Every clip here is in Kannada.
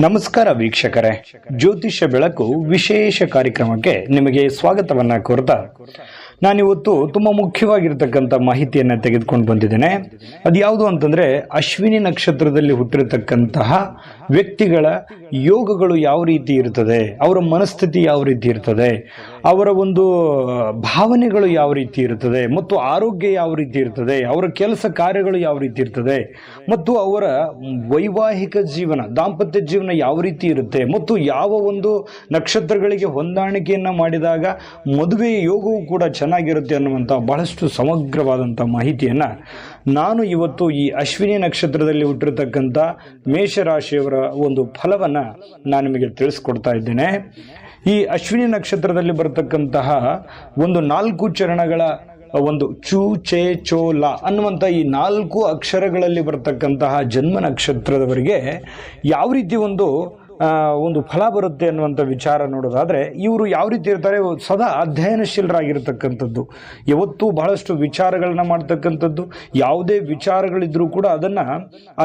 ನಮಸ್ಕಾರ ವೀಕ್ಷಕರೇ. ಜ್ಯೋತಿಷ್ಯ ಬೆಳಕು ವಿಶೇಷ ಕಾರ್ಯಕ್ರಮಕ್ಕೆ ನಿಮಗೆ ಸ್ವಾಗತವನ್ನ ಕೋರ್ತಾ, ನಾನಿವತ್ತು ತುಂಬಾ ಮುಖ್ಯವಾಗಿರ್ತಕ್ಕಂಥ ಮಾಹಿತಿಯನ್ನ ತೆಗೆದುಕೊಂಡು ಬಂದಿದ್ದೇನೆ. ಅದು ಯಾವುದು ಅಂತಂದ್ರೆ, ಅಶ್ವಿನಿ ನಕ್ಷತ್ರದಲ್ಲಿ ಹುಟ್ಟಿರತಕ್ಕಂತಹ ವ್ಯಕ್ತಿಗಳ ಯೋಗಗಳು ಯಾವ ರೀತಿ ಇರ್ತದೆ, ಅವರ ಮನಸ್ಥಿತಿ ಯಾವ ರೀತಿ ಇರ್ತದೆ ಅವರ ಒಂದು ಭಾವನೆಗಳು ಯಾವ ರೀತಿ ಇರ್ತದೆ, ಮತ್ತು ಆರೋಗ್ಯ ಯಾವ ರೀತಿ ಇರ್ತದೆ, ಅವರ ಕೆಲಸ ಕಾರ್ಯಗಳು ಯಾವ ರೀತಿ ಇರ್ತದೆ, ಮತ್ತು ಅವರ ವೈವಾಹಿಕ ಜೀವನ, ದಾಂಪತ್ಯ ಜೀವನ ಯಾವ ರೀತಿ ಇರುತ್ತೆ, ಮತ್ತು ಯಾವ ಒಂದು ನಕ್ಷತ್ರಗಳಿಗೆ ಹೊಂದಾಣಿಕೆಯನ್ನು ಮಾಡಿದಾಗ ಮದುವೆ ಯೋಗವು ಕೂಡ ಚೆನ್ನಾಗಿರುತ್ತೆ ಅನ್ನುವಂಥ ಬಹಳಷ್ಟು ಸಮಗ್ರವಾದಂಥ ಮಾಹಿತಿಯನ್ನು ನಾನು ಇವತ್ತು ಈ ಅಶ್ವಿನಿ ನಕ್ಷತ್ರದಲ್ಲಿ ಹುಟ್ಟಿರ್ತಕ್ಕಂಥ ಮೇಷರಾಶಿಯವರ ಒಂದು ಫಲವನ್ನು ನಾನು ನಿಮಗೆ ತಿಳಿಸ್ಕೊಡ್ತಾ ಇದ್ದೇನೆ. ಈ ಅಶ್ವಿನಿ ನಕ್ಷತ್ರದಲ್ಲಿ ಬರತಕ್ಕಂತಹ ಒಂದು ನಾಲ್ಕು ಚರಣಗಳ ಒಂದು ಚು, ಚೇ, ಚೋ, ಲ ಅನ್ನುವಂಥ ಈ ನಾಲ್ಕು ಅಕ್ಷರಗಳಲ್ಲಿ ಬರತಕ್ಕಂತಹ ಜನ್ಮ ನಕ್ಷತ್ರದವರಿಗೆ ಯಾವ ರೀತಿ ಒಂದು ಒಂದು ಫಲ ಬರುತ್ತೆ ಅನ್ನುವಂಥ ವಿಚಾರ ನೋಡೋದಾದರೆ, ಇವರು ಯಾವ ರೀತಿ ಇರ್ತಾರೆ ಸದಾ ಅಧ್ಯಯನಶೀಲರಾಗಿರ್ತಕ್ಕಂಥದ್ದು. ಯಾವತ್ತೂ ಬಹಳಷ್ಟು ವಿಚಾರಗಳನ್ನ ಮಾಡ್ತಕ್ಕಂಥದ್ದು, ಯಾವುದೇ ವಿಚಾರಗಳಿದ್ರೂ ಕೂಡ ಅದನ್ನ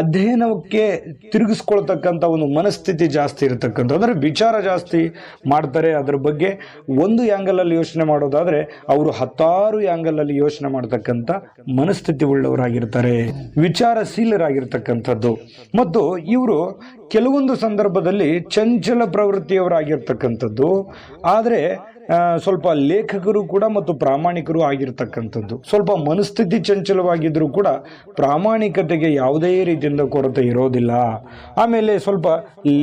ಅಧ್ಯಯನಕ್ಕೆ ತಿರುಗಿಸ್ಕೊಳ್ತಕ್ಕಂಥ ಒಂದು ಮನಸ್ಥಿತಿ ಜಾಸ್ತಿ ಇರತಕ್ಕಂಥ ಅಂದರೆ ವಿಚಾರ ಜಾಸ್ತಿ ಮಾಡ್ತಾರೆ ಅದರ ಬಗ್ಗೆ ಒಂದು ಆ್ಯಂಗಲ್ ಅಲ್ಲಿ ಯೋಚನೆ ಮಾಡೋದಾದ್ರೆ, ಅವರು ಹತ್ತಾರು ಆ್ಯಂಗಲ್ ಅಲ್ಲಿ ಯೋಚನೆ ಮಾಡ್ತಕ್ಕಂಥ ಮನಸ್ಥಿತಿ ಉಳ್ಳವರಾಗಿರ್ತಾರೆ, ವಿಚಾರಶೀಲರಾಗಿರ್ತಕ್ಕಂಥದ್ದು. ಮತ್ತು ಇವರು ಕೆಲವೊಂದು ಸಂದರ್ಭದಲ್ಲಿ ಚಂಚಲ ಪ್ರವೃತ್ತಿಯವರಾಗಿರ್ತಕ್ಕಂಥದ್ದು, ಆದರೆ ಸ್ವಲ್ಪ ಲೇಖಕರು ಕೂಡ ಮತ್ತು ಪ್ರಾಮಾಣಿಕರು ಆಗಿರ್ತಕ್ಕಂಥದ್ದು. ಸ್ವಲ್ಪ ಮನಸ್ಥಿತಿ ಚಂಚಲವಾಗಿದ್ದರೂ ಕೂಡ ಪ್ರಾಮಾಣಿಕತೆಗೆ ಯಾವುದೇ ರೀತಿಯಿಂದ ಕೊರತೆ ಇರೋದಿಲ್ಲ. ಆಮೇಲೆ ಸ್ವಲ್ಪ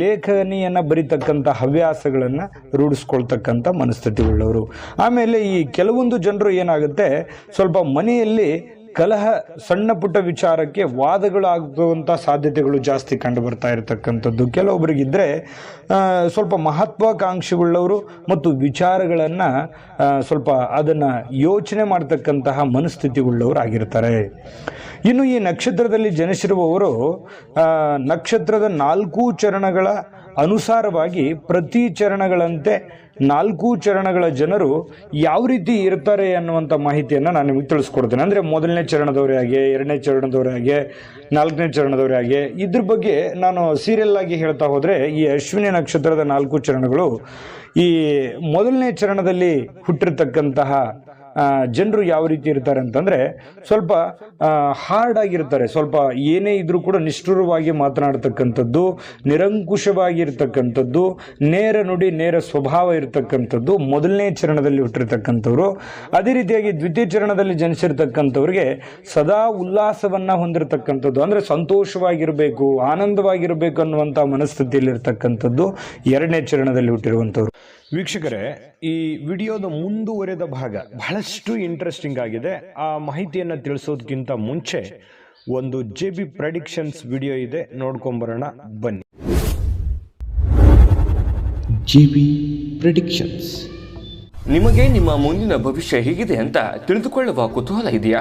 ಲೇಖನಿಯನ್ನು ಬರಿತಕ್ಕಂಥ ಹವ್ಯಾಸಗಳನ್ನು ರೂಢಿಸ್ಕೊಳ್ತಕ್ಕಂಥ ಮನಸ್ಥಿತಿ ಉಳ್ಳವರು ಆಮೇಲೆ ಈ ಕೆಲವೊಂದು ಜನರು ಏನಾಗುತ್ತೆ, ಸ್ವಲ್ಪ ಮನೆಯಲ್ಲಿ ಕಲಹ ಸಣ್ಣ ಪುಟ್ಟ ವಿಚಾರಕ್ಕೆ ವಾದಗಳಾಗುವಂಥ ಸಾಧ್ಯತೆಗಳು ಜಾಸ್ತಿ ಕಂಡು ಬರ್ತಾ ಇರತಕ್ಕಂಥದ್ದು. ಕೆಲವೊಬ್ಬರಿಗಿದ್ರೆ ಸ್ವಲ್ಪ ಮಹತ್ವಾಕಾಂಕ್ಷೆಗಳವರು ಮತ್ತು ವಿಚಾರಗಳನ್ನು ಸ್ವಲ್ಪ ಅದನ್ನು ಯೋಚನೆ ಮಾಡ್ತಕ್ಕಂತಹ ಮನಸ್ಥಿತಿ ಉಳ್ಳವರು ಆಗಿರ್ತಾರೆ ಇನ್ನು ಈ ನಕ್ಷತ್ರದಲ್ಲಿ ಜನಿಸಿರುವವರು ನಕ್ಷತ್ರದ ನಾಲ್ಕು ಚರಣಗಳ ಅನುಸಾರವಾಗಿ ಪ್ರತಿ ಚರಣಗಳಂತೆ ನಾಲ್ಕು ಚರಣಗಳ ಜನರು ಯಾವ ರೀತಿ ಇರ್ತಾರೆ ಅನ್ನುವಂಥ ಮಾಹಿತಿಯನ್ನು ನಾನು ನಿಮಗೆ ತಿಳಿಸ್ಕೊಡ್ತೇನೆ. ಅಂದರೆ ಮೊದಲನೇ ಚರಣದವರೇ ಹಾಗೆ, ಎರಡನೇ ಚರಣದವರೇ ಹಾಗೆ, ನಾಲ್ಕನೇ ಚರಣದವರೇ ಹಾಗೆ. ಇದ್ರ ಬಗ್ಗೆ ನಾನು ಸೀರಿಯಲ್ ಆಗಿ ಹೇಳ್ತಾ ಹೋದರೆ ಈ ಅಶ್ವಿನಿ ನಕ್ಷತ್ರದ ನಾಲ್ಕು ಚರಣಗಳು ಈ ಮೊದಲನೇ ಚರಣದಲ್ಲಿ ಹುಟ್ಟಿರ್ತಕ್ಕಂತಹ ಜನರು ಯಾವ ರೀತಿ ಇರ್ತಾರೆ ಅಂತಂದರೆ ಸ್ವಲ್ಪ ಹಾರ್ಡ್ ಆಗಿರ್ತಾರೆ. ಸ್ವಲ್ಪ ಏನೇ ಇದ್ರೂ ಕೂಡ ನಿಷ್ಠುರವಾಗಿ ಮಾತನಾಡ್ತಕ್ಕಂಥದ್ದು, ನಿರಂಕುಶವಾಗಿರ್ತಕ್ಕಂಥದ್ದು, ನೇರ ನುಡಿ, ನೇರ ಸ್ವಭಾವ ಇರತಕ್ಕಂಥದ್ದು ಮೊದಲನೇ ಚರಣದಲ್ಲಿ ಹುಟ್ಟಿರ್ತಕ್ಕಂಥವ್ರು. ಅದೇ ರೀತಿಯಾಗಿ ದ್ವಿತೀಯ ಚರಣದಲ್ಲಿ ಜನಿಸಿರ್ತಕ್ಕಂಥವ್ರಿಗೆ ಸದಾ ಉಲ್ಲಾಸವನ್ನು ಹೊಂದಿರತಕ್ಕಂಥದ್ದು. ಅಂದರೆ ಸಂತೋಷವಾಗಿರಬೇಕು, ಆನಂದವಾಗಿರಬೇಕು ಅನ್ನುವಂಥ ಮನಸ್ಥಿತಿಯಲ್ಲಿರ್ತಕ್ಕಂಥದ್ದು ಎರಡನೇ ಚರಣದಲ್ಲಿ ಹುಟ್ಟಿರುವಂಥವ್ರು. ವೀಕ್ಷಕರೇ ಈ ವಿಡಿಯೋದ ಮುಂದುವರೆದ ಭಾಗ ಬಹಳಷ್ಟು ಇಂಟ್ರೆಸ್ಟಿಂಗ್ ಆಗಿದೆ. ಆ ಮಾಹಿತಿಯನ್ನು ತಿಳಿಸೋದಕ್ಕಿಂತ ಮುಂಚೆ ಒಂದು ಜೆ ಬಿ ಪ್ರೆಡಿಕ್ಷನ್ಸ್ ವಿಡಿಯೋ ಇದೆ. ನೋಡ್ಕೊಂಬರೋಣ ಬನ್ನಿ. ಜೆ ಬಿ ಪ್ರೆಡಿಕ್ಷನ್ಸ್ ನಿಮಗೆ ನಿಮ್ಮ ಮುಂದಿನ ಭವಿಷ್ಯ ಹೇಗಿದೆ ಅಂತ ತಿಳಿದುಕೊಳ್ಳುವ ಕುತೂಹಲ ಇದೆಯಾ?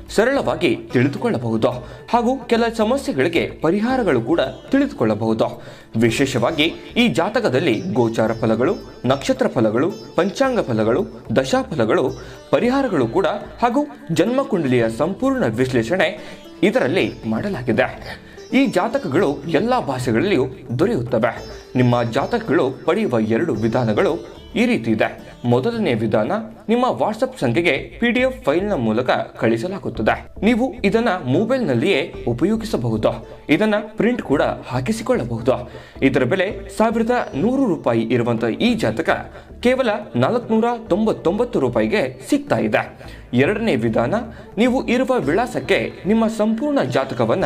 ಸರಳವಾಗಿ ತಿಳಿದುಕೊಳ್ಳಬಹುದು. ಹಾಗೂ ಕೆಲ ಸಮಸ್ಯೆಗಳಿಗೆ ಪರಿಹಾರಗಳು ಕೂಡ ತಿಳಿದುಕೊಳ್ಳಬಹುದು. ವಿಶೇಷವಾಗಿ ಈ ಜಾತಕದಲ್ಲಿ ಗೋಚಾರ ಫಲಗಳು, ನಕ್ಷತ್ರ ಫಲಗಳು, ಪಂಚಾಂಗ ಫಲಗಳು ದಶಾಫಲಗಳು ಪರಿಹಾರಗಳು ಕೂಡ ಹಾಗೂ ಜನ್ಮಕುಂಡಲಿಯ ಸಂಪೂರ್ಣ ವಿಶ್ಲೇಷಣೆ ಇದರಲ್ಲಿ ಮಾಡಲಾಗಿದೆ. ಈ ಜಾತಕಗಳು ಎಲ್ಲ ಭಾಷೆಗಳಲ್ಲಿಯೂ ದೊರೆಯುತ್ತವೆ. ನಿಮ್ಮ ಜಾತಕಗಳು ಪಡೆಯುವ ಎರಡು ವಿಧಾನಗಳು ಈ ರೀತಿ ಇದೆ. ಮೊದಲನೇ ವಿಧಾನ, ನಿಮ್ಮ ವಾಟ್ಸಪ್ ಸಂಖ್ಯೆಗೆ ಪಿ ಡಿ ಎಫ್ ಫೈಲ್ನ ಮೂಲಕ ಕಳಿಸಲಾಗುತ್ತದೆ. ನೀವು ಇದನ್ನ ಮೊಬೈಲ್ನಲ್ಲಿಯೇ ಉಪಯೋಗಿಸಬಹುದು. ಇದನ್ನ ಪ್ರಿಂಟ್ ಕೂಡ ಹಾಕಿಸಿಕೊಳ್ಳಬಹುದು. ಇದರ ಬೆಲೆ ಸಾವಿರದ ನೂರು ರೂಪಾಯಿ ಇರುವಂತಹ ಈ ಜಾತಕ ಕೇವಲ ನಾಲ್ಕುನೂರ ತೊಂಬತ್ತೊಂಬತ್ತು ರೂಪಾಯಿಗೆ ಸಿಗ್ತಾ ಇದೆ. ಎರಡನೇ ವಿಧಾನ, ನೀವು ಇರುವ ವಿಳಾಸಕ್ಕೆ ನಿಮ್ಮ ಸಂಪೂರ್ಣ ಜಾತಕವನ್ನ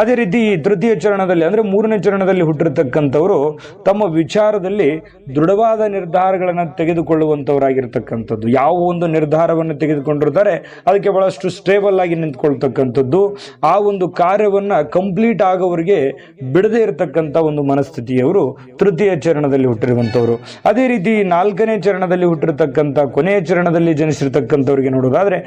ಅದೇ ರೀತಿ ತೃತೀಯ ಚರಣದಲ್ಲಿ ಅಂದ್ರೆ ಮೂರನೇ ಚರಣದಲ್ಲಿ ಹುಟ್ಟಿರ್ತಕ್ಕಂಥವರು ತಮ್ಮ ವಿಚಾರದಲ್ಲಿ ದೃಢವಾದ ನಿರ್ಧಾರಗಳನ್ನು ತೆಗೆದುಕೊಳ್ಳುವಂತವರಾಗಿರ್ತಕ್ಕಂಥದ್ದು ಯಾವ ಒಂದು ನಿರ್ಧಾರವನ್ನು ತೆಗೆದುಕೊಂಡಿರ್ತಾರೆ, ಅದಕ್ಕೆ ಬಹಳಷ್ಟು ಸ್ಟೇಬಲ್ ಆಗಿ ನಿಂತ್ಕೊಳ್ತಕ್ಕಂಥದ್ದು. ಆ ಒಂದು ಕಾರ್ಯವನ್ನ ಕಂಪ್ಲೀಟ್ ಆಗೋವರೆಗೆ ಬಿಡದೇ ಇರತಕ್ಕಂಥ ಒಂದು ಮನಸ್ಥಿತಿಯವರು ತೃತೀಯ ಚರಣದಲ್ಲಿ ಹುಟ್ಟಿರುವಂತವರು ಅದೇ ರೀತಿ ನಾಲ್ಕನೇ ಚರಣದಲ್ಲಿ ಹುಟ್ಟಿರ್ತಕ್ಕಂಥ ಕೊನೆಯ ಚರಣದಲ್ಲಿ ಜನಿಸಿರ್ತಕ್ಕಂಥವ್ರಿಗೆ ನೋಡೋದಾದ್ರೆ,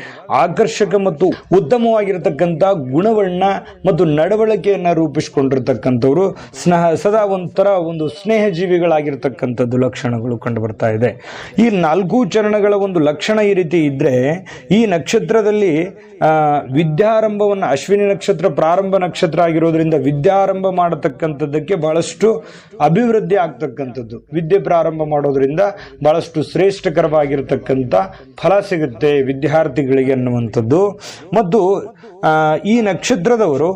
ಆಕರ್ಷಕ ಮತ್ತು ಉತ್ತಮವಾಗಿರತಕ್ಕಂಥ ಗುಣವನ್ನ ಮತ್ತು ನಡವಳಿಕೆಯನ್ನ ರೂಪಿಸಿಕೊಂಡಿರ್ತಕ್ಕಂಥವ್ರು, ಸ್ನೇಹ, ಸದಾ ಒಂಥರ ಒಂದು ಸ್ನೇಹ ಜೀವಿಗಳಾಗಿರ್ತಕ್ಕಂಥದ್ದು ಲಕ್ಷಣಗಳು ಕಂಡು ಬರ್ತಾ ಇದೆ. ಈ ನಾಲ್ಕು ಚರಣಗಳ ಒಂದು ಲಕ್ಷಣ ಈ ರೀತಿ ಇದ್ದರೆ ಈ ನಕ್ಷತ್ರದಲ್ಲಿ ವಿದ್ಯಾರಂಭವನ್ನು ಅಶ್ವಿನಿ ನಕ್ಷತ್ರ, ಪ್ರಾರಂಭ ನಕ್ಷತ್ರ ಆಗಿರೋದ್ರಿಂದ ವಿದ್ಯಾರಂಭ ಮಾಡತಕ್ಕಂಥದ್ದಕ್ಕೆ ಬಹಳಷ್ಟು ಅಭಿವೃದ್ಧಿ ಆಗ್ತಕ್ಕಂಥದ್ದು. ವಿದ್ಯೆ ಪ್ರಾರಂಭ ಮಾಡೋದ್ರಿಂದ ಬಹಳಷ್ಟು ಶ್ರೇಷ್ಠಕರವಾಗಿರ್ತಕ್ಕಂಥ ಫಲ ಸಿಗುತ್ತೆ ವಿದ್ಯಾರ್ಥಿಗಳಿಗೆ ಅನ್ನುವಂಥದ್ದು. ಮತ್ತು ಈ ನಕ್ಷತ್ರದವರು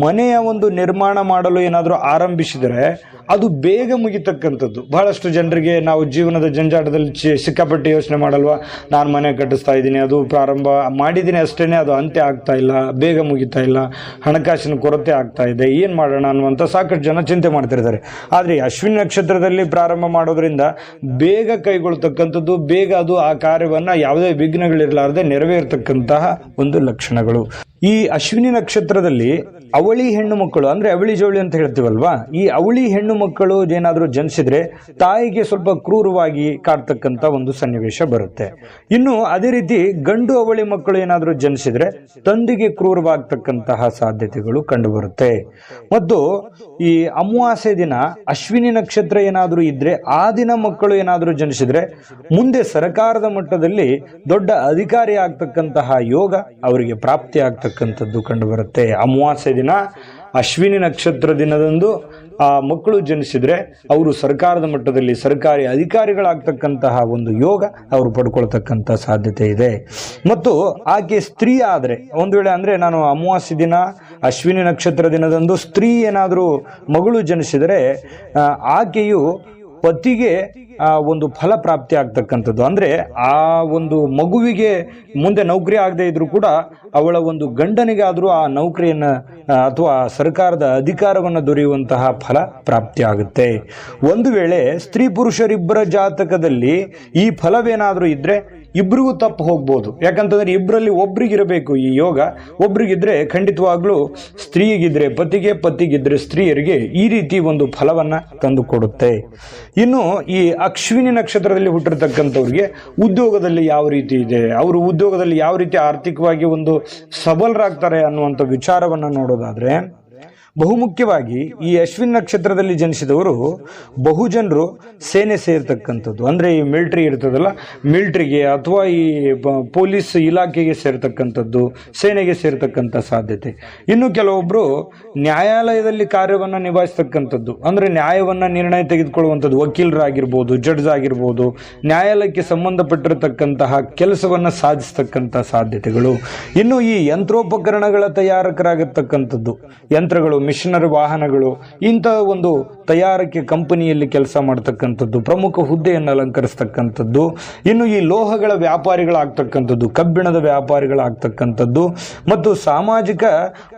ಮನೆಯ ಒಂದು ನಿರ್ಮಾಣ ಮಾಡಲು ಏನಾದರೂ ಆರಂಭಿಸಿದರೆ ಅದು ಬೇಗ ಮುಗಿತಕ್ಕಂಥದ್ದು. ಬಹಳಷ್ಟು ಜನರಿಗೆ ನಾವು ಜೀವನದ ಜಂಜಾಟದಲ್ಲಿ ಚಿ- ಸಿಕ್ಕಾಪಟ್ಟೆ ಯೋಚನೆ ಮಾಡಲ್ವಾ? ನಾನು ಮನೆ ಕಟ್ಟಿಸ್ತಾ ಇದ್ದೀನಿ, ಅದು ಪ್ರಾರಂಭ ಮಾಡಿದ್ದೀನಿ ಅಷ್ಟೇನೆ, ಅದು ಅಂತ್ಯ ಆಗ್ತಾ ಇಲ್ಲ, ಬೇಗ ಮುಗಿತಾ ಇಲ್ಲ, ಹಣಕಾಸಿನ ಕೊರತೆ ಆಗ್ತಾ ಇದೆ, ಏನು ಮಾಡೋಣ ಅನ್ನುವಂಥ ಸಾಕಷ್ಟು ಜನ ಚಿಂತೆ ಮಾಡ್ತಿರ್ತಾರೆ. ಆದರೆ ಅಶ್ವಿನ್ ನಕ್ಷತ್ರದಲ್ಲಿ ಪ್ರಾರಂಭ ಮಾಡೋದ್ರಿಂದ ಬೇಗ ಕೈಗೊಳ್ತಕ್ಕಂಥದ್ದು, ಬೇಗ ಅದು ಆ ಕಾರ್ಯವನ್ನು ಯಾವುದೇ ವಿಘ್ನಗಳಿರಲಾರದೆ ನೆರವೇರ್ತಕ್ಕಂತಹ ಒಂದು ಲಕ್ಷಣಗಳು. ಅಶ್ವಿನಿ ನಕ್ಷತ್ರದಲ್ಲಿ ಅವಳಿ ಹೆಣ್ಣು ಮಕ್ಕಳು, ಅಂದ್ರೆ ಅವಳಿ ಜೋಳಿ ಅಂತ ಹೇಳ್ತೀವಲ್ವಾ? ಈ ಅವಳಿ ಹೆಣ್ಣು ಮಕ್ಕಳು ಏನಾದರೂ ಜನಿಸಿದ್ರೆ ತಾಯಿಗೆ ಸ್ವಲ್ಪ ಕ್ರೂರವಾಗಿ ಕಾಡ್ತಕ್ಕಂತ ಒಂದು ಸನ್ನಿವೇಶ ಬರುತ್ತೆ. ಇನ್ನು ಅದೇ ರೀತಿ ಗಂಡು ಅವಳಿ ಮಕ್ಕಳು ಏನಾದರೂ ಜನಿಸಿದ್ರೆ ತಂದೆಗೆ ಕ್ರೂರವಾಗ್ತಕ್ಕಂತಹ ಸಾಧ್ಯತೆಗಳು ಕಂಡು ಬರುತ್ತೆ ಮತ್ತು ಈ ಅಮಾವಾಸ್ಯೆ ದಿನ ಅಶ್ವಿನಿ ನಕ್ಷತ್ರ ಏನಾದರೂ ಇದ್ರೆ ಆ ದಿನ ಮಕ್ಕಳು ಏನಾದರೂ ಜನಿಸಿದ್ರೆ ಮುಂದೆ ಸರ್ಕಾರದ ಮಟ್ಟದಲ್ಲಿ ದೊಡ್ಡ ಅಧಿಕಾರಿ ಆಗ್ತಕ್ಕಂತಹ ಯೋಗ ಅವರಿಗೆ ಪ್ರಾಪ್ತಿ ಆಗ್ತಕ್ಕಂಥದ್ದು. ಕಂಡು ಬರುತ್ತೆ ಅಮಾವಾಸ್ಯ ದಿನ ಅಶ್ವಿನಿ ನಕ್ಷತ್ರ ದಿನದಂದು ಆ ಮಕ್ಕಳು ಜನಿಸಿದರೆ ಅವರು ಸರ್ಕಾರದ ಮಟ್ಟದಲ್ಲಿ ಸರ್ಕಾರಿ ಅಧಿಕಾರಿಗಳಾಗ್ತಕ್ಕಂತಹ ಒಂದು ಯೋಗ ಅವರು ಪಡ್ಕೊಳ್ತಕ್ಕಂಥ ಸಾಧ್ಯತೆ ಇದೆ. ಮತ್ತು ಆಕೆ ಸ್ತ್ರೀ ಆದರೆ, ಒಂದು ವೇಳೆ ಅಂದ್ರೆ ನಾನು ಅಮಾವಾಸ್ಯ ದಿನ ಅಶ್ವಿನಿ ನಕ್ಷತ್ರ ದಿನದಂದು ಸ್ತ್ರೀ ಏನಾದರೂ ಮಗಳು ಜನಿಸಿದರೆ ಆಕೆಯು ಪತಿಗೆ, ಆ, ಒಂದು ಫಲ ಪ್ರಾಪ್ತಿ ಆಗ್ತಕ್ಕಂಥದ್ದು. ಅಂದ್ರೆ ಆ ಒಂದು ಮಗುವಿಗೆ ಮುಂದೆ ನೌಕರಿ ಆಗದೆ ಇದ್ರೂ ಕೂಡ ಅವಳ ಒಂದು ಗಂಡನಿಗಾದರೂ ಆ ನೌಕರಿಯನ್ನ ಅಥವಾ ಸರ್ಕಾರದ ಅಧಿಕಾರವನ್ನು ದೊರೆಯುವಂತಹ ಫಲ ಪ್ರಾಪ್ತಿ ಆಗುತ್ತೆ. ಒಂದು ವೇಳೆ ಸ್ತ್ರೀ ಪುರುಷರಿಬ್ಬರ ಜಾತಕದಲ್ಲಿ ಈ ಫಲವೇನಾದರೂ ಇದ್ರೆ ಇಬ್ರಿಗೂ ತಪ್ಪು ಹೋಗ್ಬೋದು. ಯಾಕಂತಂದ್ರೆ ಇಬ್ಬರಲ್ಲಿ ಒಬ್ರಿಗಿರಬೇಕು ಈ ಯೋಗ. ಒಬ್ರಿಗಿದ್ರೆ ಖಂಡಿತವಾಗ್ಲೂ ಸ್ತ್ರೀಗಿದ್ರೆ ಪತಿಗೆ, ಪತಿಗಿದ್ರೆ ಸ್ತ್ರೀಯರಿಗೆ ಈ ರೀತಿ ಒಂದು ಫಲವನ್ನ ತಂದುಕೊಡುತ್ತೆ. ಇನ್ನು ಈ ಅಶ್ವಿನಿ ನಕ್ಷತ್ರದಲ್ಲಿ ಹುಟ್ಟಿರ್ತಕ್ಕಂಥವ್ರಿಗೆ ಉದ್ಯೋಗದಲ್ಲಿ ಯಾವ ರೀತಿ ಇದೆ? ಅವರು ಉದ್ಯೋಗದಲ್ಲಿ ಯಾವ ರೀತಿ ಆರ್ಥಿಕವಾಗಿ ಒಂದು ಸಬಲರಾಗ್ತಾರೆ ಅನ್ನುವಂಥ ವಿಚಾರವನ್ನು ನೋಡೋದಾದ್ರೆ ಬಹುಮುಖ್ಯವಾಗಿ ಈ ಅಶ್ವಿನ್ ನಕ್ಷತ್ರದಲ್ಲಿ ಜನಿಸಿದವರು ಬಹುಜನರು ಸೇನೆ ಸೇರ್ತಕ್ಕಂಥದ್ದು. ಅಂದ್ರೆ ಈ ಮಿಲ್ಟ್ರಿ ಇರ್ತದಲ್ಲ ಮಿಲ್ಟ್ರಿಗೆ ಅಥವಾ ಈ ಪೊಲೀಸ್ ಇಲಾಖೆಗೆ ಸೇರ್ತಕ್ಕಂಥದ್ದು, ಸೇನೆಗೆ ಸೇರ್ತಕ್ಕಂಥ ಸಾಧ್ಯತೆ. ಇನ್ನು ಕೆಲವೊಬ್ಬರು ನ್ಯಾಯಾಲಯದಲ್ಲಿ ಕಾರ್ಯವನ್ನು ನಿಭಾಯಿಸ್ತಕ್ಕಂಥದ್ದು. ಅಂದ್ರೆ ನ್ಯಾಯವನ್ನ ನಿರ್ಣಯ ತೆಗೆದುಕೊಳ್ಳುವಂಥದ್ದು. ವಕೀಲರಾಗಿರ್ಬೋದು ಜಡ್ಜ್ ಆಗಿರ್ಬೋದು, ನ್ಯಾಯಾಲಯಕ್ಕೆ ಸಂಬಂಧಪಟ್ಟಿರತಕ್ಕಂತಹ ಕೆಲಸವನ್ನ ಸಾಧಿಸ್ತಕ್ಕಂಥ ಸಾಧ್ಯತೆಗಳು. ಇನ್ನು ಈ ಯಂತ್ರೋಪಕರಣಗಳ ತಯಾರಕರಾಗಿರ್ತಕ್ಕಂಥದ್ದು ಯಂತ್ರಗಳು ಮಿಷನರಿ ವಾಹನಗಳು ಇಂತಹ ಒಂದು ತಯಾರಿಕೆ ಕಂಪನಿಯಲ್ಲಿ ಕೆಲಸ ಮಾಡ್ತಕ್ಕಂಥದ್ದು, ಪ್ರಮುಖ ಹುದ್ದೆಯನ್ನು ಅಲಂಕರಿಸ್ತಕ್ಕಂಥದ್ದು, ಇನ್ನು ಈ ಲೋಹಗಳ ವ್ಯಾಪಾರಿಗಳಾಗ್ತಕ್ಕಂಥದ್ದು, ಕಬ್ಬಿಣದ ವ್ಯಾಪಾರಿಗಳಾಗ್ತಕ್ಕಂಥದ್ದು, ಮತ್ತು ಸಾಮಾಜಿಕ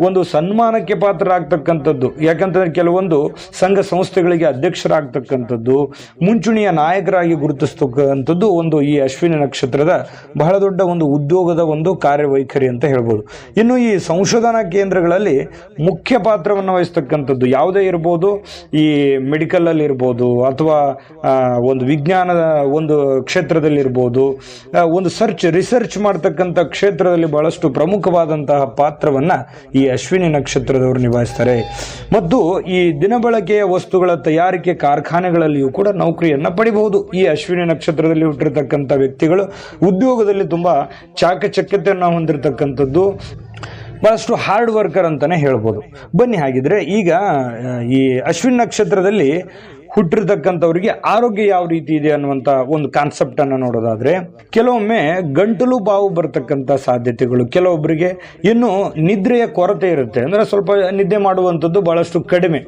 ಒಂದು ಸನ್ಮಾನಕ್ಕೆ ಪಾತ್ರರಾಗ್ತಕ್ಕಂಥದ್ದು, ಯಾಕಂತಂದ್ರೆ ಕೆಲವೊಂದು ಸಂಘ ಸಂಸ್ಥೆಗಳಿಗೆ ಅಧ್ಯಕ್ಷರಾಗ್ತಕ್ಕಂಥದ್ದು, ಮುಂಚೂಣಿಯ ನಾಯಕರಾಗಿ ಗುರುತಿಸ್ತಕ್ಕಂಥದ್ದು ಒಂದು ಈ ಅಶ್ವಿನಿ ನಕ್ಷತ್ರದ ಬಹಳ ದೊಡ್ಡ ಒಂದು ಉದ್ಯೋಗದ ಒಂದು ಕಾರ್ಯವೈಖರಿ ಅಂತ ಹೇಳ್ಬೋದು. ಇನ್ನು ಈ ಸಂಶೋಧನಾ ಕೇಂದ್ರಗಳಲ್ಲಿ ಮುಖ್ಯ ಪಾತ್ರವನ್ನು ಪಾತ್ರವನ್ನು ವಹಿಸ್ತಕ್ಕಂಥದ್ದು ಯಾವುದೇ ಇರ್ಬೋದು, ಈ ಮೆಡಿಕಲಲ್ಲಿ ಇರ್ಬೋದು, ಅಥವಾ ಒಂದು ವಿಜ್ಞಾನದ ಒಂದು ಕ್ಷೇತ್ರದಲ್ಲಿ ಇರ್ಬೋದು ಒಂದು ಸರ್ಚ್ ರಿಸರ್ಚ್ ಮಾಡ್ತಕ್ಕಂಥ ಕ್ಷೇತ್ರದಲ್ಲಿ ಬಹಳಷ್ಟು ಪ್ರಮುಖವಾದಂತಹ ಪಾತ್ರವನ್ನ ಈ ಅಶ್ವಿನಿ ನಕ್ಷತ್ರದವರು ನಿಭಾಯಿಸ್ತಾರೆ. ಮತ್ತು ಈ ದಿನಬಳಕೆಯ ವಸ್ತುಗಳ ತಯಾರಿಕೆ ಕಾರ್ಖಾನೆಗಳಲ್ಲಿಯೂ ಕೂಡ ನೌಕರಿಯನ್ನ ಪಡಿಬಹುದು. ಈ ಅಶ್ವಿನಿ ನಕ್ಷತ್ರದಲ್ಲಿ ಹುಟ್ಟಿರ್ತಕ್ಕಂಥ ವ್ಯಕ್ತಿಗಳು ಉದ್ಯೋಗದಲ್ಲಿ ತುಂಬಾ ಚಾಕಚಕ್ಯತೆಯನ್ನು ಹೊಂದಿರತಕ್ಕಂಥದ್ದು. ಬಹಳಷ್ಟು ಹಾರ್ಡ್ ವರ್ಕರ್ ಅಂತಾನೆ ಹೇಳ್ಬೋದು. ಬನ್ನಿ ಹಾಗಿದ್ರೆ ಈಗ ಈ ಅಶ್ವಿನ್ ನಕ್ಷತ್ರದಲ್ಲಿ ಹುಟ್ಟಿರ್ತಕ್ಕಂಥವ್ರಿಗೆ ಆರೋಗ್ಯ ಯಾವ ರೀತಿ ಇದೆ ಅನ್ನುವಂತ ಒಂದು ಕಾನ್ಸೆಪ್ಟ್ ಅನ್ನ ನೋಡೋದಾದ್ರೆ, ಕೆಲವೊಮ್ಮೆ ಗಂಟಲು ಬಾವು ಬರ್ತಕ್ಕಂಥ ಸಾಧ್ಯತೆಗಳು. ಕೆಲವೊಬ್ಬರಿಗೆ ಇನ್ನು ನಿದ್ರೆಯ ಕೊರತೆ ಇರುತ್ತೆ. ಅಂದ್ರೆ ಸ್ವಲ್ಪ ನಿದ್ದೆ ಮಾಡುವಂಥದ್ದು ಬಹಳಷ್ಟು ಕಡಿಮೆ.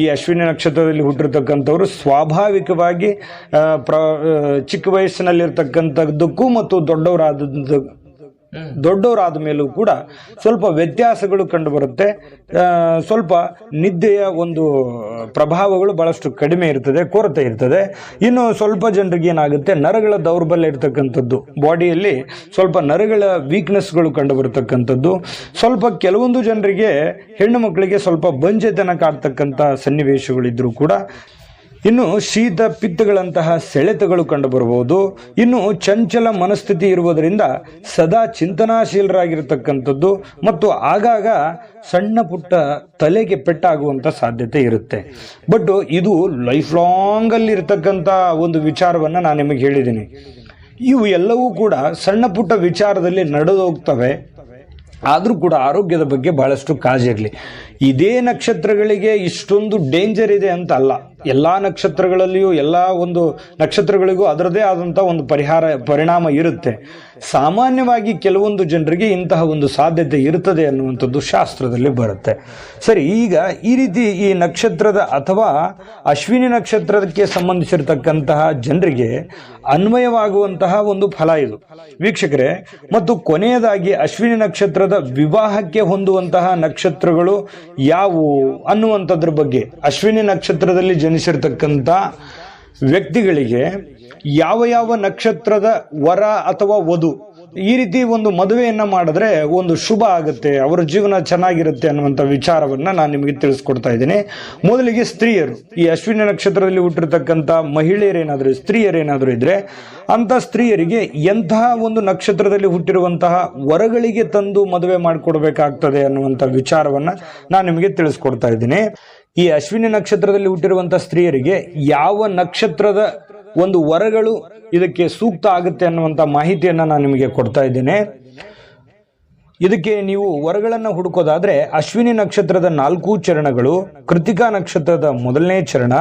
ಈ ಅಶ್ವಿನಿ ನಕ್ಷತ್ರದಲ್ಲಿ ಹುಟ್ಟಿರ್ತಕ್ಕಂಥವ್ರು ಸ್ವಾಭಾವಿಕವಾಗಿ ಪ್ರ ಚಿಕ್ಕ ವಯಸ್ಸಿನಲ್ಲಿರ್ತಕ್ಕಂಥದ್ದಕ್ಕೂ ಮತ್ತು ದೊಡ್ಡವರಾದ ದೊಡ್ಡವರಾದ ಮೇಲೂ ಕೂಡ ಸ್ವಲ್ಪ ವ್ಯತ್ಯಾಸಗಳು ಕಂಡುಬರುತ್ತೆ. ಸ್ವಲ್ಪ ನಿದ್ದೆಯ ಒಂದು ಪ್ರಭಾವಗಳು ಬಹಳಷ್ಟು ಕಡಿಮೆ ಇರ್ತದೆ, ಕೊರತೆ ಇರ್ತದೆ. ಇನ್ನು ಸ್ವಲ್ಪ ಜನರಿಗೆ ಏನಾಗುತ್ತೆ, ನರಗಳ ದೌರ್ಬಲ್ಯ ಇರ್ತಕ್ಕಂಥದ್ದು. ಬಾಡಿಯಲ್ಲಿ ಸ್ವಲ್ಪ ನರಗಳ ವೀಕ್ನೆಸ್ಗಳು ಕಂಡು ಬರತಕ್ಕಂಥದ್ದು ಸ್ವಲ್ಪ ಕೆಲವೊಂದು ಜನರಿಗೆ ಹೆಣ್ಣು ಮಕ್ಕಳಿಗೆ ಸ್ವಲ್ಪ ಬಂಜೆತನ ಕಾಡ್ತಕ್ಕಂಥ ಸನ್ನಿವೇಶಗಳಿದ್ರೂ ಕೂಡ ಇನ್ನು ಶೀತ ಪಿತ್ತಗಳಂತಹ ಸೆಳೆತಗಳು ಕಂಡುಬರಬಹುದು. ಇನ್ನು ಚಂಚಲ ಮನಸ್ಥಿತಿ ಇರುವುದರಿಂದ ಸದಾ ಚಿಂತನಾಶೀಲರಾಗಿರ್ತಕ್ಕಂಥದ್ದು ಮತ್ತು ಆಗಾಗ ಸಣ್ಣ ಪುಟ್ಟ ತಲೆಗೆ ಪೆಟ್ಟಾಗುವಂಥ ಸಾಧ್ಯತೆ ಇರುತ್ತೆ. ಬಟ್ ಇದು ಲೈಫ್ ಲಾಂಗ್ ಅಲ್ಲಿ ಇರ್ತಕ್ಕಂಥ ಒಂದು ವಿಚಾರವನ್ನ ನಾನು ನಿಮಗೆ ಹೇಳಿದ್ದೀನಿ. ಇವು ಎಲ್ಲವೂ ಕೂಡ ಸಣ್ಣ ಪುಟ್ಟ ವಿಚಾರದಲ್ಲಿ ನಡೆದೋಗ್ತವೆ. ಆದರೂ ಕೂಡ ಆರೋಗ್ಯದ ಬಗ್ಗೆ ಬಹಳಷ್ಟು ಕಾಳಜಿ ಇರಲಿ. ಇದೇ ನಕ್ಷತ್ರಗಳಿಗೆ ಇಷ್ಟೊಂದು ಡೇಂಜರ್ ಇದೆ ಅಂತ ಅಲ್ಲ. ಎಲ್ಲಾ ನಕ್ಷತ್ರಗಳಲ್ಲಿಯೂ, ಎಲ್ಲ ಒಂದು ನಕ್ಷತ್ರಗಳಿಗೂ ಅದರದೇ ಆದಂಥ ಒಂದು ಪರಿಹಾರ, ಪರಿಣಾಮ ಇರುತ್ತೆ. ಸಾಮಾನ್ಯವಾಗಿ ಕೆಲವೊಂದು ಜನರಿಗೆ ಇಂತಹ ಒಂದು ಸಾಧ್ಯತೆ ಇರುತ್ತದೆ ಅನ್ನುವಂಥದ್ದು ಶಾಸ್ತ್ರದಲ್ಲಿ ಬರುತ್ತೆ. ಸರಿ, ಈಗ ಈ ರೀತಿ ಈ ನಕ್ಷತ್ರದ ಅಥವಾ ಅಶ್ವಿನಿ ನಕ್ಷತ್ರಕ್ಕೆ ಸಂಬಂಧಿಸಿರತಕ್ಕಂತಹ ಜನರಿಗೆ ಅನ್ವಯವಾಗುವಂತಹ ಒಂದು ಫಲ ಇದು. ವೀಕ್ಷಕರೇ, ಮತ್ತು ಕೊನೆಯದಾಗಿ ಅಶ್ವಿನಿ ನಕ್ಷತ್ರದ ವಿವಾಹಕ್ಕೆ ಹೊಂದುವಂತಹ ನಕ್ಷತ್ರಗಳು ಯಾವುವು ಅನ್ನುವಂಥದ್ರ ಬಗ್ಗೆ. ಅಶ್ವಿನಿ ನಕ್ಷತ್ರದಲ್ಲಿ ಜನಿಸಿರ್ತಕ್ಕಂಥ ವ್ಯಕ್ತಿಗಳಿಗೆ ಯಾವ ಯಾವ ನಕ್ಷತ್ರದ ವರ ಅಥವಾ ವಧು, ಈ ರೀತಿ ಒಂದು ಮದುವೆಯನ್ನು ಮಾಡಿದ್ರೆ ಒಂದು ಶುಭ ಆಗುತ್ತೆ, ಅವರ ಜೀವನ ಚೆನ್ನಾಗಿರುತ್ತೆ ಅನ್ನುವಂಥ ವಿಚಾರವನ್ನ ನಾನು ನಿಮಗೆ ತಿಳಿಸ್ಕೊಡ್ತಾ ಇದ್ದೀನಿ. ಮೊದಲಿಗೆ ಸ್ತ್ರೀಯರು. ಈ ಅಶ್ವಿನಿ ನಕ್ಷತ್ರದಲ್ಲಿ ಹುಟ್ಟಿರ್ತಕ್ಕಂಥ ಮಹಿಳೆಯರೇನಾದರೂ, ಸ್ತ್ರೀಯರೇನಾದರೂ ಇದ್ರೆ ಅಂಥ ಸ್ತ್ರೀಯರಿಗೆ ಎಂತಹ ಒಂದು ನಕ್ಷತ್ರದಲ್ಲಿ ಹುಟ್ಟಿರುವಂತಹ ವರಗಳಿಗೆ ತಂದು ಮದುವೆ ಮಾಡಿಕೊಡ್ಬೇಕಾಗ್ತದೆ ಅನ್ನುವಂಥ ವಿಚಾರವನ್ನ ನಾನು ನಿಮಗೆ ತಿಳಿಸ್ಕೊಡ್ತಾ ಇದ್ದೀನಿ. ಈ ಅಶ್ವಿನಿ ನಕ್ಷತ್ರದಲ್ಲಿ ಹುಟ್ಟಿರುವಂತಹ ಸ್ತ್ರೀಯರಿಗೆ ಯಾವ ನಕ್ಷತ್ರದ ಒಂದು ವರಗಳು ಇದಕ್ಕೆ ಸೂಕ್ತ ಆಗುತ್ತೆ ಅನ್ನುವಂಥ ಮಾಹಿತಿಯನ್ನ ನಾನು ನಿಮಗೆ ಕೊಡ್ತಾ ಇದ್ದೇನೆ. ಇದಕ್ಕೆ ನೀವು ವರಗಳನ್ನು ಹುಡುಕೋದಾದ್ರೆ ಅಶ್ವಿನಿ ನಕ್ಷತ್ರದ ನಾಲ್ಕು ಚರಣಗಳು, ಕೃತಿಕಾ ನಕ್ಷತ್ರದ ಮೊದಲನೇ ಚರಣ,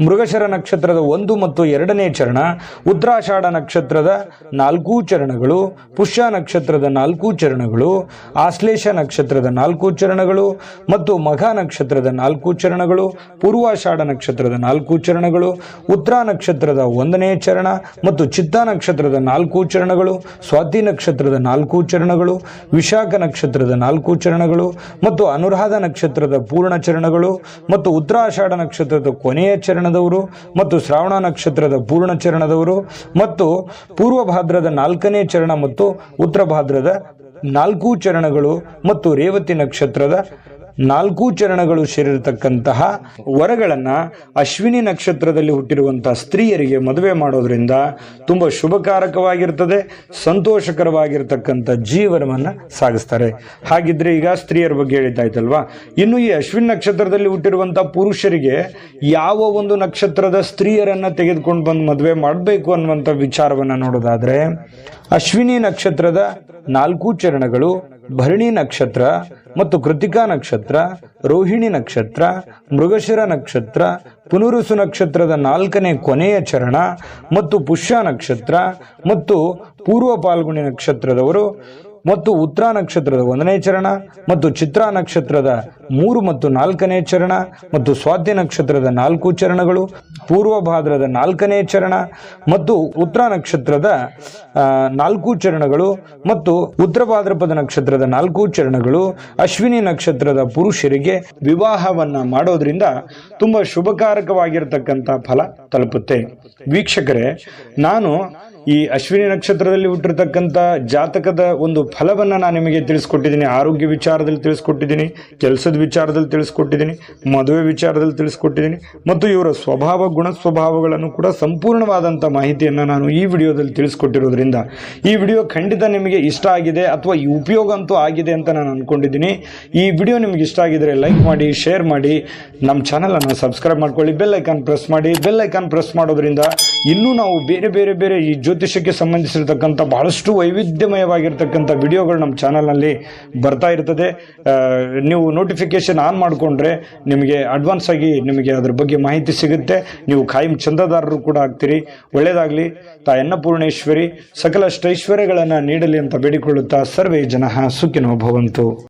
ಮೃಗಶರ ನಕ್ಷತ್ರದ ಒಂದು ಮತ್ತು ಎರಡನೇ ಚರಣ, ಉತ್ತರಾಷಾಢ ನಕ್ಷತ್ರದ ನಾಲ್ಕು ಚರಣಗಳು, ಪುಷ್ಯ ನಕ್ಷತ್ರದ ನಾಲ್ಕು ಚರಣಗಳು, ಆಶ್ಲೇಷ ನಕ್ಷತ್ರದ ನಾಲ್ಕು ಚರಣಗಳು ಮತ್ತು ಮಘ ನಕ್ಷತ್ರದ ನಾಲ್ಕು ಚರಣಗಳು, ಪೂರ್ವಾಷಾಢ ನಕ್ಷತ್ರದ ನಾಲ್ಕು ಚರಣಗಳು, ಉತ್ತರ ನಕ್ಷತ್ರದ ಒಂದನೇ ಚರಣ ಮತ್ತು ಚಿತ್ತ ನಕ್ಷತ್ರದ ನಾಲ್ಕು ಚರಣಗಳು, ಸ್ವಾತಿ ನಕ್ಷತ್ರದ ನಾಲ್ಕು ಚರಣಗಳು, ವಿಶಾಖ ನಕ್ಷತ್ರದ ನಾಲ್ಕು ಚರಣಗಳು ಮತ್ತು ಅನುರಾಧ ನಕ್ಷತ್ರದ ಪೂರ್ಣ ಚರಣಗಳು ಮತ್ತು ಉತ್ತರಾಷಾಢ ನಕ್ಷತ್ರದ ಕೊನೆಯ ಚರಣದವರು ಮತ್ತು ಶ್ರಾವಣ ನಕ್ಷತ್ರದ ಪೂರ್ಣ ಚರಣದವರು ಮತ್ತು ಪೂರ್ವ ಭಾದ್ರದ ನಾಲ್ಕನೇ ಚರಣ ಮತ್ತು ಉತ್ತರ ಭಾದ್ರದ ನಾಲ್ಕು ಚರಣಗಳು ಮತ್ತು ರೇವತಿ ನಕ್ಷತ್ರದ ನಾಲ್ಕು ಚರಣಗಳು ಸೇರಿರತಕ್ಕಂತಹ ವರಗಳನ್ನ ಅಶ್ವಿನಿ ನಕ್ಷತ್ರದಲ್ಲಿ ಹುಟ್ಟಿರುವಂತಹ ಸ್ತ್ರೀಯರಿಗೆ ಮದುವೆ ಮಾಡೋದ್ರಿಂದ ತುಂಬಾ ಶುಭಕಾರಕವಾಗಿರ್ತದೆ, ಸಂತೋಷಕರವಾಗಿರ್ತಕ್ಕಂಥ ಜೀವನವನ್ನ ಸಾಗಿಸ್ತಾರೆ. ಹಾಗಿದ್ರೆ ಈಗ ಸ್ತ್ರೀಯರ ಬಗ್ಗೆ ಹೇಳಿದ್ದಾಯ್ತಲ್ವಾ? ಇನ್ನು ಈ ಅಶ್ವಿನಿ ನಕ್ಷತ್ರದಲ್ಲಿ ಹುಟ್ಟಿರುವಂತಹ ಪುರುಷರಿಗೆ ಯಾವ ಒಂದು ನಕ್ಷತ್ರದ ಸ್ತ್ರೀಯರನ್ನ ತೆಗೆದುಕೊಂಡು ಬಂದು ಮದುವೆ ಮಾಡಬೇಕು ಅನ್ನುವಂಥ ವಿಚಾರವನ್ನ ನೋಡೋದಾದ್ರೆ, ಅಶ್ವಿನಿ ನಕ್ಷತ್ರದ ನಾಲ್ಕು ಚರಣಗಳು ಭರಣಿ ನಕ್ಷತ್ರ ಮತ್ತು ಕೃತಿಕಾ ನಕ್ಷತ್ರ ರೋಹಿಣಿ ನಕ್ಷತ್ರ ಮೃಗಶಿರ ನಕ್ಷತ್ರ ಪುನರುಸು ನಕ್ಷತ್ರದ ನಾಲ್ಕನೇ ಕೊನೆಯ ಚರಣ ಮತ್ತು ಪುಷ್ಯ ನಕ್ಷತ್ರ ಮತ್ತು ಪೂರ್ವ ಪಾಲ್ಗುಣಿ ನಕ್ಷತ್ರದವರು ಮತ್ತು ಉತ್ತರ ನಕ್ಷತ್ರದ ಒಂದನೇ ಚರಣ ಮತ್ತು ಚಿತ್ರ ನಕ್ಷತ್ರದ ಮೂರು ಮತ್ತು ನಾಲ್ಕನೇ ಚರಣ ಮತ್ತು ಸ್ವಾತಿ ನಕ್ಷತ್ರದ ನಾಲ್ಕು ಚರಣಗಳು, ಪೂರ್ವ ಭಾದ್ರದ ನಾಲ್ಕನೇ ಚರಣ ಮತ್ತು ಉತ್ತರ ನಕ್ಷತ್ರದ ನಾಲ್ಕು ಚರಣಗಳು ಮತ್ತು ಉತ್ತರ ಭಾದ್ರಪದ ನಕ್ಷತ್ರದ ನಾಲ್ಕು ಚರಣಗಳು, ಅಶ್ವಿನಿ ನಕ್ಷತ್ರದ ಪುರುಷರಿಗೆ ವಿವಾಹವನ್ನ ಮಾಡೋದ್ರಿಂದ ತುಂಬಾ ಶುಭಕಾರಕವಾಗಿರ್ತಕ್ಕಂಥ ಫಲ ತಲುಪುತ್ತೆ. ವೀಕ್ಷಕರೇ, ನಾನು ಈ ಅಶ್ವಿನಿ ನಕ್ಷತ್ರದಲ್ಲಿ ಹುಟ್ಟಿರ್ತಕ್ಕಂಥ ಜಾತಕದ ಒಂದು ಫಲವನ್ನು ನಾನು ನಿಮಗೆ ತಿಳಿಸ್ಕೊಟ್ಟಿದ್ದೀನಿ. ಆರೋಗ್ಯ ವಿಚಾರದಲ್ಲಿ ತಿಳಿಸ್ಕೊಟ್ಟಿದ್ದೀನಿ, ಕೆಲಸದ ವಿಚಾರದಲ್ಲಿ ತಿಳಿಸ್ಕೊಟ್ಟಿದ್ದೀನಿ, ಮದುವೆ ವಿಚಾರದಲ್ಲಿ ತಿಳಿಸ್ಕೊಟ್ಟಿದ್ದೀನಿ, ಮತ್ತು ಇವರ ಸ್ವಭಾವ, ಗುಣ ಸ್ವಭಾವಗಳನ್ನು ಕೂಡ ಸಂಪೂರ್ಣವಾದಂಥ ಮಾಹಿತಿಯನ್ನು ನಾನು ಈ ವಿಡಿಯೋದಲ್ಲಿ ತಿಳಿಸ್ಕೊಟ್ಟಿರೋದ್ರಿಂದ ಈ ವಿಡಿಯೋ ಖಂಡಿತ ನಿಮಗೆ ಇಷ್ಟ ಆಗಿದೆ ಅಥವಾ ಈ ಉಪಯೋಗ ಅಂತೂ ಆಗಿದೆ ಅಂತ ನಾನು ಅನ್ಕೊಂಡಿದ್ದೀನಿ. ಈ ವಿಡಿಯೋ ನಿಮಗೆ ಇಷ್ಟ ಆಗಿದರೆ ಲೈಕ್ ಮಾಡಿ, ಶೇರ್ ಮಾಡಿ, ನಮ್ಮ ಚಾನಲನ್ನು ಸಬ್ಸ್ಕ್ರೈಬ್ ಮಾಡ್ಕೊಳ್ಳಿ, ಬೆಲ್ ಐಕಾನ್ ಪ್ರೆಸ್ ಮಾಡಿ, ಬೆಲ್ ಐಕಾನ್ ಪ್ರೆಸ್ ಮಾಡೋದ್ರಿಂದ ಇನ್ನೂ ನಾವು ಬೇರೆ ಬೇರೆ ಬೇರೆ ಈ ಜ್ಯೋತಿಷಕ್ಕೆ ಸಂಬಂಧಿಸಿರತಕ್ಕಂಥ ಬಹಳಷ್ಟು ವೈವಿಧ್ಯಮಯವಾಗಿರ್ತಕ್ಕಂಥ ವಿಡಿಯೋಗಳು ನಮ್ಮ ಚಾನಲ್ನಲ್ಲಿ ಬರ್ತಾ ಇರ್ತದೆ. ನೀವು ನೋಟಿಫಿಕೇಶನ್ ಆನ್ ಮಾಡಿಕೊಂಡ್ರೆ ನಿಮಗೆ ಅಡ್ವಾನ್ಸ್ ಆಗಿ ನಿಮಗೆ ಅದ್ರ ಬಗ್ಗೆ ಮಾಹಿತಿ ಸಿಗುತ್ತೆ. ನೀವು ಖಾಯಂ ಚಂದಾದಾರರು ಕೂಡ ಆಗ್ತೀರಿ. ಒಳ್ಳೆಯದಾಗಲಿ ತಾ ಅನ್ನಪೂರ್ಣೇಶ್ವರಿ ಸಕಲ ಐಶ್ವರ್ಯಗಳನ್ನು ನೀಡಲಿ ಅಂತ ಬೇಡಿಕೊಳ್ಳುತ್ತಾ ಸರ್ವೇ ಜನ ಸುಖಿನೋ ಭವಂತು.